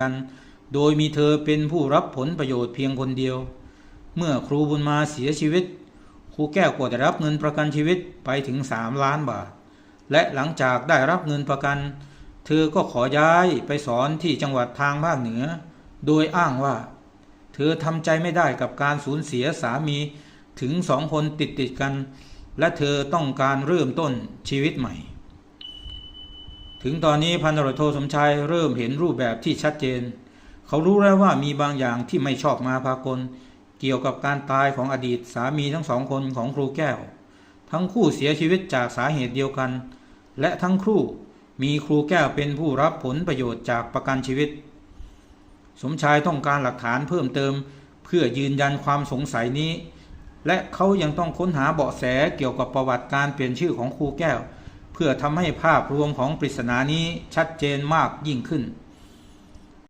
กัน โดยมีเธอเป็นผู้รับผลประโยชน์เพียงคนเดียว เมื่อครูบุญมาเสียชีวิต ครูแก้วก็ได้รับเงินประกันชีวิตไปถึงสามล้านบาท และหลังจากได้รับเงินประกัน เธอก็ขอย้ายไปสอนที่จังหวัดทางภาคเหนือ โดยอ้างว่า เธอทำใจไม่ได้กับการสูญเสียสามีถึงสองคนติดติดกัน และเธอต้องการเริ่มต้นชีวิตใหม่ ถึงตอนนี้พันตำรวจโทสมชายเริ่มเห็นรูปแบบที่ชัดเจน เขารู้แล้วว่ามีบางอย่างที่ไม่ชอบมาพากล เกี่ยวกับการตายของอดีตสามีทั้งสองคนของครูแก้ว ทั้งคู่เสียชีวิตจากสาเหตุเดียวกัน และทั้งคู่มีครูแก้วเป็นผู้รับผลประโยชน์จากประกันชีวิต สมชายต้องการหลักฐานเพิ่มเติม เพื่อยืนยันความสงสัยนี้ และเขายังต้องค้นหาเบาะแสเกี่ยวกับประวัติการเปลี่ยนชื่อของครูแก้ว พื่อทำให้ภาพรวมของปริศนานี้ชัดเจนมากยิ่งขึ้น